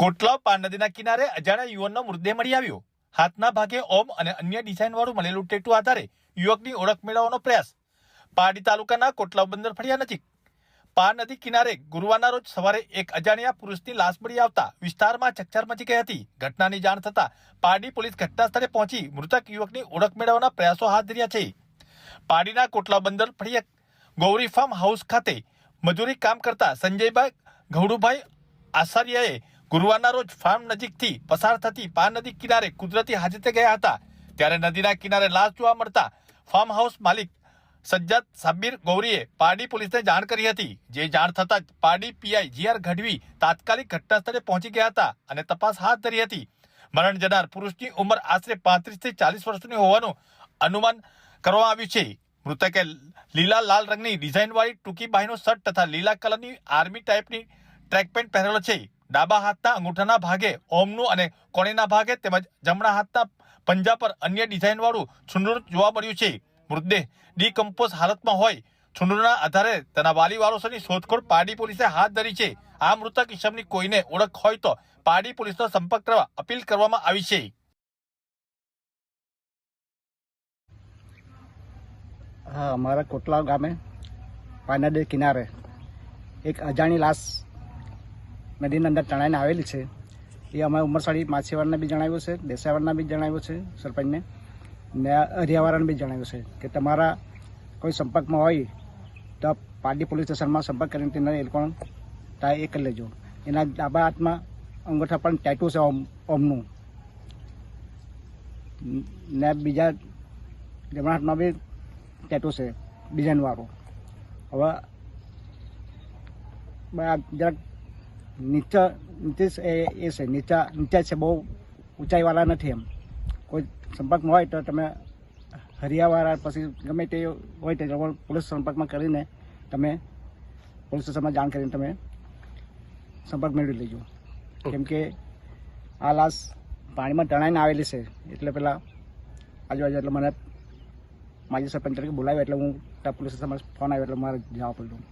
કોટલાવ પાન નદીના કિનારે અજાણ્યા યુવાનનો મૃતદેહ મળી આવ્યો. હાથના ભાગે ઓમ અને અન્ય ડિઝાઇન વાળું મળેલું ટેટુ આધારે યુવકની ઓળખ મેળવવાનો પ્રયાસ. પારડી તાલુકાના કોટલાવ બંદર ફળિયા નજીક. પાર નદી કિનારે ગુરુવારના રોજ સવારે એક અજાણ્યા પુરુષની લાશ મળી આવતા વિસ્તારમાં ચકચાર મચી ગઈ હતી. ઘટનાની જાણ થતા પારડી પોલીસ ઘટના સ્થળે પહોંચી મૃતક યુવકની ઓળખ મેળવવાના પ્રયાસો હાથ ધર્યા છે. પારડીના કોટલા બંદર ફળિયા ગૌરી ફાર્મ હાઉસ ખાતે મજૂરી કામ કરતા સંજયભાઈ ગૌડુભાઈ આચાર્યએ ગુરુવારના રોજ ફાર્મ નજીકથી પસાર થતી પા નદી કિનારે કુદરતી હાજતે ગયા હતા. ત્યારે નદીના કિનારે લાશ જોવા મળતા ફાર્મ હાઉસ માલિક સજ્જાદ સાબીર ગૌરીએ પારડી પોલીસને જાણ કરી હતી. જે જાણ થતાં જ પારડી પીઆઈ જીઆર ગઢવી તાત્કાલિક ઘટનાસ્થળે પહોંચી ગયા હતા અને તપાસ હાથ ધરી હતી. મરણ જનાર પુરુષની ઉંમર આશરે પાંત્રીસથી ચાલીસ વર્ષની હોવાનું અનુમાન કરવામાં આવ્યું છે. મૃતકે લીલા, લાલ રંગની ડિઝાઇનવાળી ટૂંકી બાહીનો શર્ટ તથા લીલા કલરની આર્મી ટાઈપની ટ્રેક પેન્ટ પહેરેલો છે. ડાબા હાથના અંગૂઠાના ભાગે ઓમનું અને કોણીના ભાગે તેમજ જમણા હાથના પંજા પર અન્ય ડિઝાઇનવાળું વાળું જોવા મળ્યું છે. મૃતદેહ ડીકમ્પોઝ હાલતમાં હોય. છુંડુરના આધારે તેના વાલી વારસોની શોધખોળ પારડી પોલીસે હાથ ધરી છે. આ મૃતક ઇસમની કોઈને ઓળખ હોય તો પારડી પોલીસનો સંપર્ક કરવા અપીલ કરવામાં આવી છે. હા, અમારા કોટલાવ ગામે પાનાડે કિનારે એક અજાણી લાશ નદીની અંદર તણાઈને આવેલી છે. એ અમે ઉમરસાડી માછીવાડને બી જણાવ્યું છે, દેસાઈવાડના બી જણાવ્યું છે, સરપંચને. ને અરિયાવાળાને બી જણાવ્યું છે કે તમારા કોઈ સંપર્કમાં હોય તો પારડી પોલીસ સ્ટેશનમાં સંપર્ક કરીને તેને એ લોકો એ કરી લેજો. એના ડાબા હાથમાં અંગૂઠા પણ ટેટુ છે ઓમ, ઓમનું. ને બીજા જમણા હાથમાં બી ટેટુ છે, ડિઝાઇનવાળું. હવે જરાક નીચા નીચે એ એ છે નીચા નીચા છે બહુ ઊંચાઈવાળા નથી એમ કોઈ સંપર્કમાં હોય તો તમે હરિયાવાળા પછી ગમે તે હોય તે પોલીસ સંપર્કમાં કરીને તમે પોલીસ સ્ટેશનમાં જાણ કરીને તમે સંપર્ક મેળવી લેજો કેમ કે આ લાશ પાણીમાં તણાઈને આવેલી છે. એટલે પહેલાં આજુબાજુ એટલે મને માજી સરપંચ તરીકે બોલાવ્યો એટલે હું ત્યાં પોલીસ સ્ટેશનમાં ફોન આવ્યો એટલે મારે જવા પડ્યું